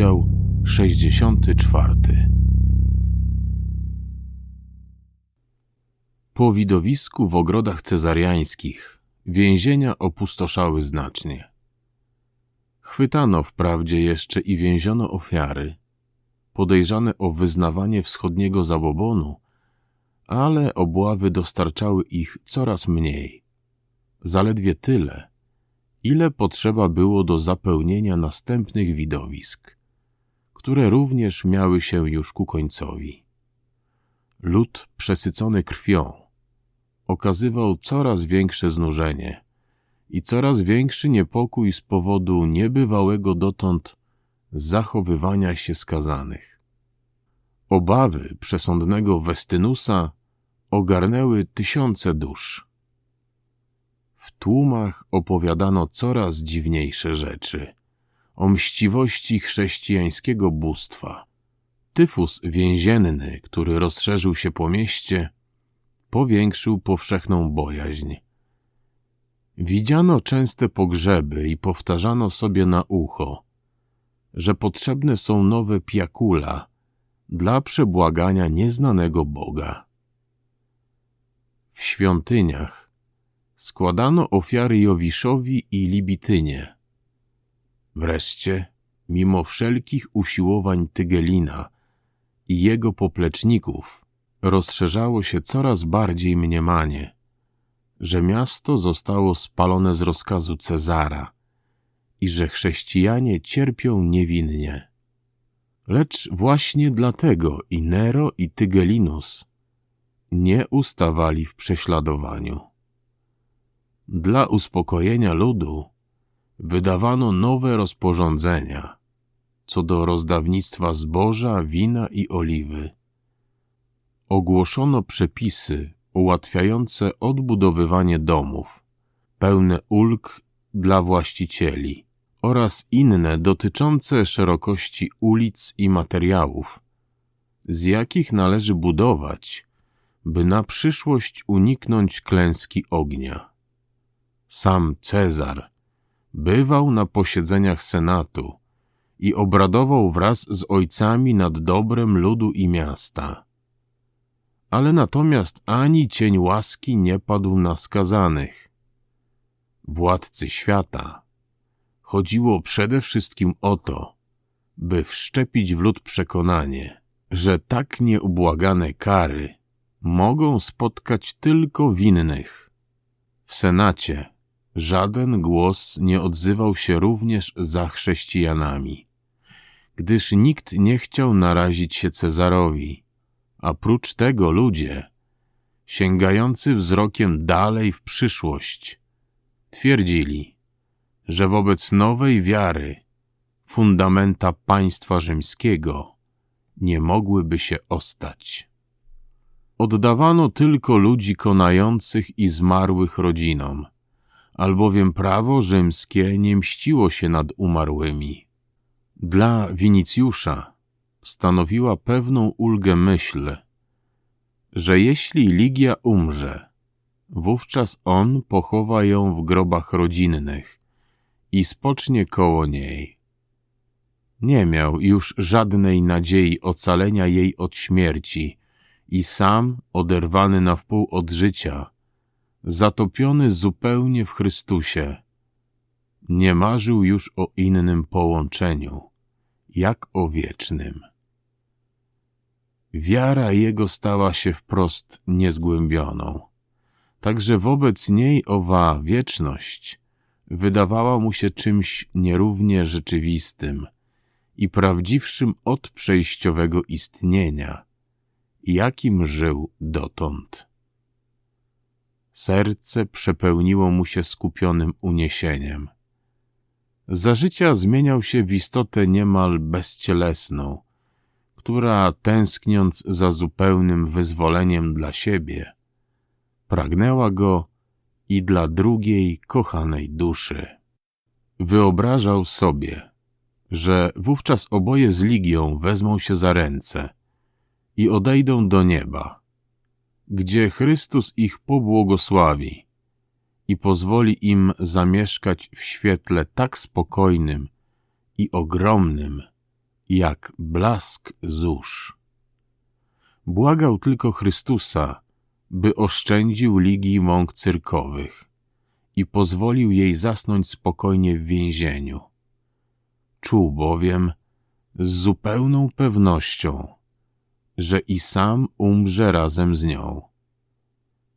Rozdział 64 Po widowisku w ogrodach cezariańskich więzienia opustoszały znacznie. Chwytano wprawdzie jeszcze i więziono ofiary, podejrzane o wyznawanie wschodniego zabobonu, ale obławy dostarczały ich coraz mniej. Zaledwie tyle, ile potrzeba było do zapełnienia następnych widowisk, które również miały się już ku końcowi. Lud przesycony krwią okazywał coraz większe znużenie i coraz większy niepokój z powodu niebywałego dotąd zachowywania się skazanych. Obawy przesądnego Westynusa ogarnęły tysiące dusz. W tłumach opowiadano coraz dziwniejsze rzeczy o mściwości chrześcijańskiego bóstwa. Tyfus więzienny, który rozszerzył się po mieście, powiększył powszechną bojaźń. Widziano częste pogrzeby i powtarzano sobie na ucho, że potrzebne są nowe piakula dla przebłagania nieznanego Boga. W świątyniach składano ofiary Jowiszowi i Libitynie. Wreszcie, mimo wszelkich usiłowań Tygelina i jego popleczników, rozszerzało się coraz bardziej mniemanie, że miasto zostało spalone z rozkazu Cezara i że chrześcijanie cierpią niewinnie. Lecz właśnie dlatego i Nero i Tygelinus nie ustawali w prześladowaniu. Dla uspokojenia ludu wydawano nowe rozporządzenia co do rozdawnictwa zboża, wina i oliwy. Ogłoszono przepisy ułatwiające odbudowywanie domów, pełne ulg dla właścicieli oraz inne dotyczące szerokości ulic i materiałów, z jakich należy budować, by na przyszłość uniknąć klęski ognia. Sam Cezar bywał na posiedzeniach Senatu i obradował wraz z ojcami nad dobrem ludu i miasta. Ale natomiast ani cień łaski nie padł na skazanych. Władcy świata chodziło przede wszystkim o to, by wszczepić w lud przekonanie, że tak nieubłagane kary mogą spotkać tylko winnych. W Senacie żaden głos nie odzywał się również za chrześcijanami, gdyż nikt nie chciał narazić się Cezarowi, a prócz tego ludzie, sięgający wzrokiem dalej w przyszłość, twierdzili, że wobec nowej wiary fundamenta państwa rzymskiego nie mogłyby się ostać. Oddawano tylko ludzi konających i zmarłych rodzinom, albowiem prawo rzymskie nie mściło się nad umarłymi. Dla Winicjusza stanowiła pewną ulgę myśl, że jeśli Ligia umrze, wówczas on pochowa ją w grobach rodzinnych i spocznie koło niej. Nie miał już żadnej nadziei ocalenia jej od śmierci i sam, oderwany na wpół od życia, zatopiony zupełnie w Chrystusie, nie marzył już o innym połączeniu, jak o wiecznym. Wiara jego stała się wprost niezgłębioną, także wobec niej owa wieczność wydawała mu się czymś nierównie rzeczywistym i prawdziwszym od przejściowego istnienia, jakim żył dotąd. Serce przepełniło mu się skupionym uniesieniem. Za życia zmieniał się w istotę niemal bezcielesną, która, tęskniąc za zupełnym wyzwoleniem dla siebie, pragnęła go i dla drugiej kochanej duszy. Wyobrażał sobie, że wówczas oboje z Ligią wezmą się za ręce i odejdą do nieba, gdzie Chrystus ich pobłogosławi i pozwoli im zamieszkać w świetle tak spokojnym i ogromnym, jak blask zórz. Błagał tylko Chrystusa, by oszczędził ligi mąk cyrkowych i pozwolił jej zasnąć spokojnie w więzieniu. Czuł bowiem z zupełną pewnością, że i sam umrze razem z nią.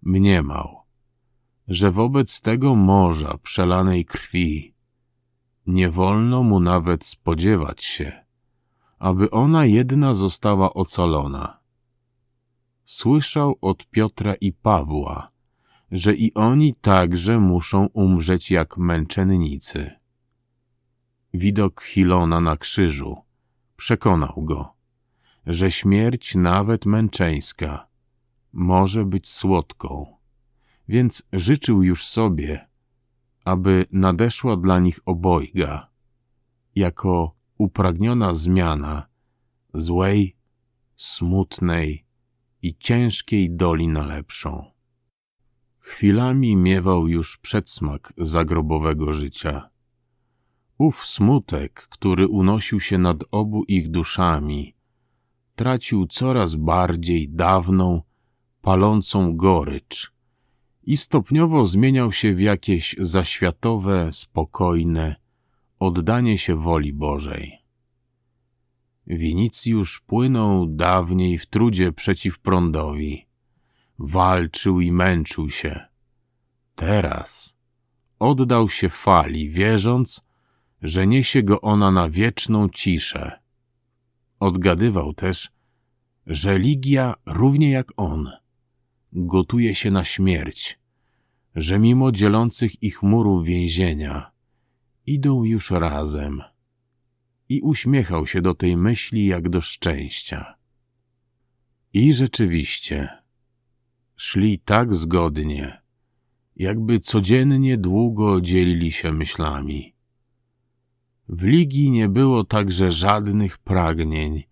Mniemał, że wobec tego morza przelanej krwi nie wolno mu nawet spodziewać się, aby ona jedna została ocalona. Słyszał od Piotra i Pawła, że i oni także muszą umrzeć jak męczennicy. Widok Hilona na krzyżu przekonał go, że śmierć nawet męczeńska może być słodką, więc życzył już sobie, aby nadeszła dla nich obojga, jako upragniona zmiana złej, smutnej i ciężkiej doli na lepszą. Chwilami miewał już przedsmak zagrobowego życia. Ów smutek, który unosił się nad obu ich duszami, tracił coraz bardziej dawną, palącą gorycz i stopniowo zmieniał się w jakieś zaświatowe, spokojne oddanie się woli Bożej. Winicjusz płynął dawniej w trudzie przeciw prądowi. Walczył i męczył się. Teraz oddał się fali, wierząc, że niesie go ona na wieczną ciszę. Odgadywał też, że Ligia, równie jak on, gotuje się na śmierć, że mimo dzielących ich murów więzienia idą już razem. I uśmiechał się do tej myśli jak do szczęścia. I rzeczywiście szli tak zgodnie, jakby codziennie długo dzielili się myślami. W Ligi nie było także żadnych pragnień,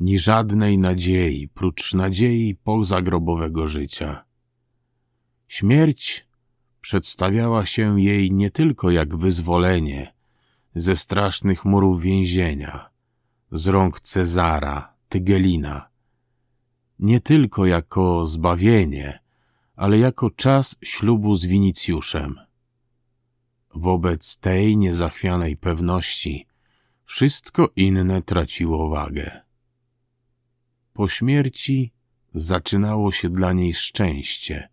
ni żadnej nadziei, prócz nadziei pozagrobowego życia. Śmierć przedstawiała się jej nie tylko jak wyzwolenie ze strasznych murów więzienia, z rąk Cezara, Tygelina, nie tylko jako zbawienie, ale jako czas ślubu z Winicjuszem. Wobec tej niezachwianej pewności wszystko inne traciło wagę. Po śmierci zaczynało się dla niej szczęście,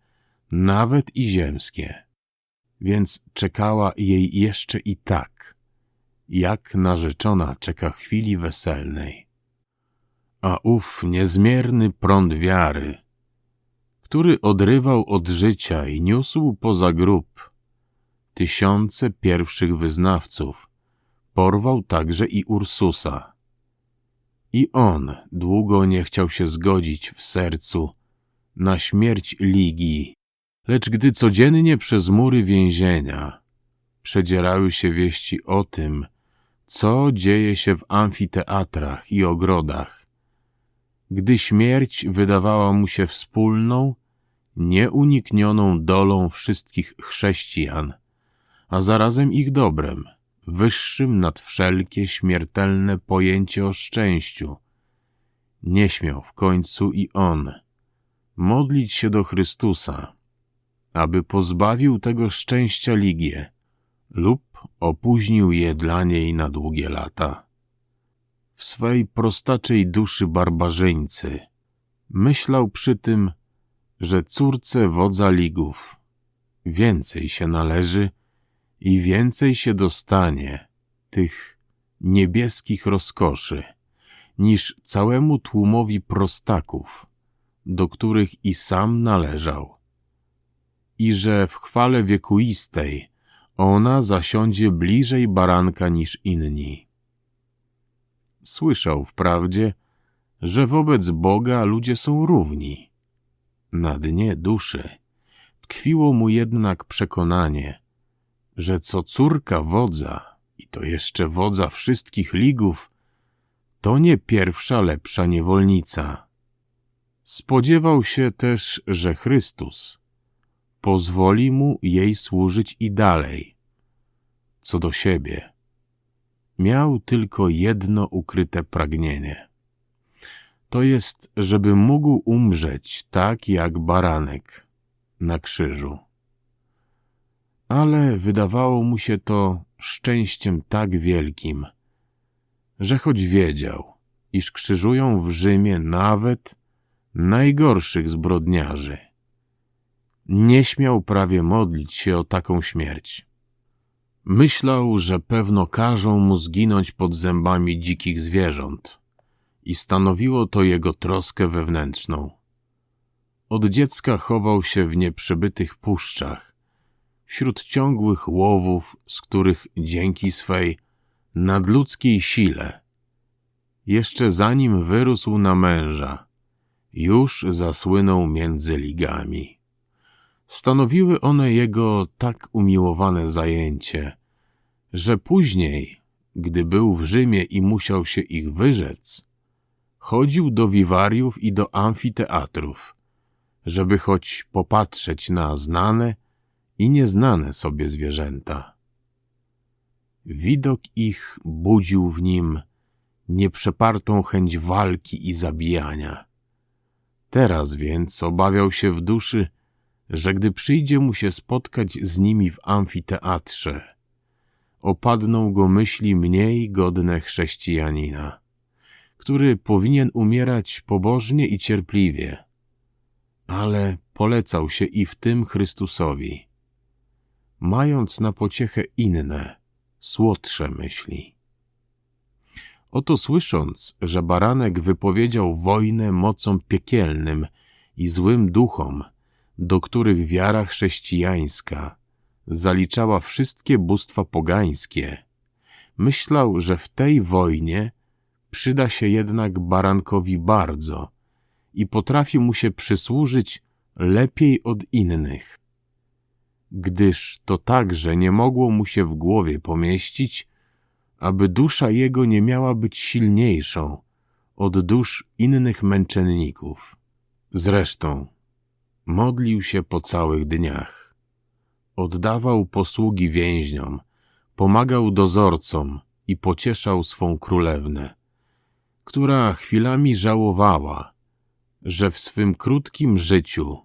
nawet i ziemskie, więc czekała jej jeszcze i tak, jak narzeczona czeka chwili weselnej. A ów niezmierny prąd wiary, który odrywał od życia i niósł poza grób tysiące pierwszych wyznawców, porwał także i Ursusa. I on długo nie chciał się zgodzić w sercu na śmierć Ligii, lecz gdy codziennie przez mury więzienia przedzierały się wieści o tym, co dzieje się w amfiteatrach i ogrodach, gdy śmierć wydawała mu się wspólną, nieuniknioną dolą wszystkich chrześcijan, a zarazem ich dobrem, wyższym nad wszelkie śmiertelne pojęcie o szczęściu. Nie śmiał w końcu i on modlić się do Chrystusa, aby pozbawił tego szczęścia Ligię lub opóźnił je dla niej na długie lata. W swej prostaczej duszy barbarzyńcy myślał przy tym, że córce wodza ligów więcej się należy i więcej się dostanie tych niebieskich rozkoszy niż całemu tłumowi prostaków, do których i sam należał. I że w chwale wiekuistej ona zasiądzie bliżej baranka niż inni. Słyszał wprawdzie, że wobec Boga ludzie są równi. Na dnie duszy tkwiło mu jednak przekonanie, że co córka wodza, i to jeszcze wodza wszystkich ligów, to nie pierwsza lepsza niewolnica. Spodziewał się też, że Chrystus pozwoli mu jej służyć i dalej. Co do siebie, miał tylko jedno ukryte pragnienie. To jest, żeby mógł umrzeć tak jak baranek na krzyżu. Ale wydawało mu się to szczęściem tak wielkim, że choć wiedział, iż krzyżują w Rzymie nawet najgorszych zbrodniarzy, nie śmiał prawie modlić się o taką śmierć. Myślał, że pewno każą mu zginąć pod zębami dzikich zwierząt i stanowiło to jego troskę wewnętrzną. Od dziecka chował się w nieprzebytych puszczach, wśród ciągłych łowów, z których dzięki swej nadludzkiej sile, jeszcze zanim wyrósł na męża, już zasłynął między ligami. Stanowiły one jego tak umiłowane zajęcie, że później, gdy był w Rzymie i musiał się ich wyrzec, chodził do wiwariów i do amfiteatrów, żeby choć popatrzeć na znane i nieznane sobie zwierzęta. Widok ich budził w nim nieprzepartą chęć walki i zabijania. Teraz więc obawiał się w duszy, że gdy przyjdzie mu się spotkać z nimi w amfiteatrze, opadną go myśli mniej godne chrześcijanina, który powinien umierać pobożnie i cierpliwie, ale polecał się i w tym Chrystusowi, mając na pociechę inne, słodsze myśli. Oto słysząc, że baranek wypowiedział wojnę mocom piekielnym i złym duchom, do których wiara chrześcijańska zaliczała wszystkie bóstwa pogańskie, myślał, że w tej wojnie przyda się jednak barankowi bardzo i potrafi mu się przysłużyć lepiej od innych. Gdyż to także nie mogło mu się w głowie pomieścić, aby dusza jego nie miała być silniejszą od dusz innych męczenników. Zresztą modlił się po całych dniach. Oddawał posługi więźniom, pomagał dozorcom i pocieszał swą królewnę, która chwilami żałowała, że w swym krótkim życiu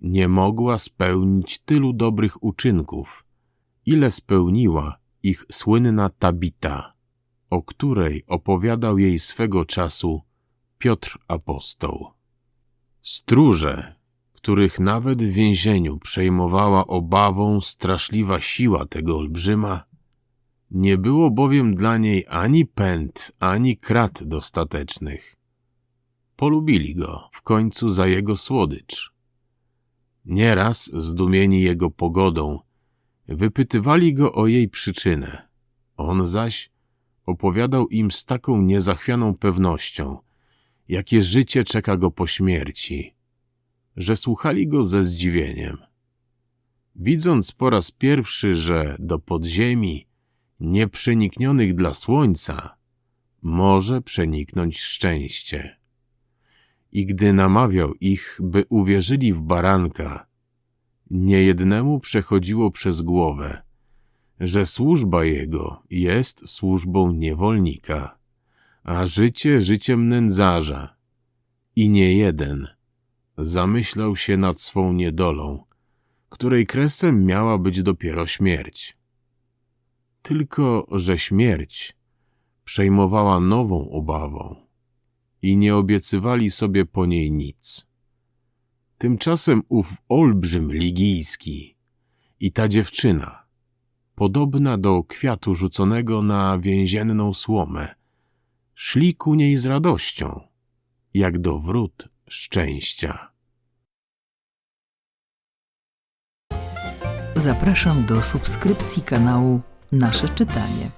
nie mogła spełnić tylu dobrych uczynków, ile spełniła ich słynna Tabita, o której opowiadał jej swego czasu Piotr Apostoł. Stróże, których nawet w więzieniu przejmowała obawą straszliwa siła tego olbrzyma, nie było bowiem dla niej ani pęd, ani krat dostatecznych. Polubili go w końcu za jego słodycz. Nieraz, zdumieni jego pogodą, wypytywali go o jej przyczynę. On zaś opowiadał im z taką niezachwianą pewnością, jakie życie czeka go po śmierci, że słuchali go ze zdziwieniem. Widząc po raz pierwszy, że do podziemi, nieprzeniknionych dla słońca, może przeniknąć szczęście. I gdy namawiał ich, by uwierzyli w baranka, niejednemu przechodziło przez głowę, że służba jego jest służbą niewolnika, a życie życiem nędzarza. I nie jeden zamyślał się nad swą niedolą, której kresem miała być dopiero śmierć. Tylko, że śmierć przejmowała nową obawą i nie obiecywali sobie po niej nic. Tymczasem ów olbrzym ligijski i ta dziewczyna, podobna do kwiatu rzuconego na więzienną słomę, szli ku niej z radością, jak do wrót szczęścia. Zapraszam do subskrypcji kanału Nasze Czytanie.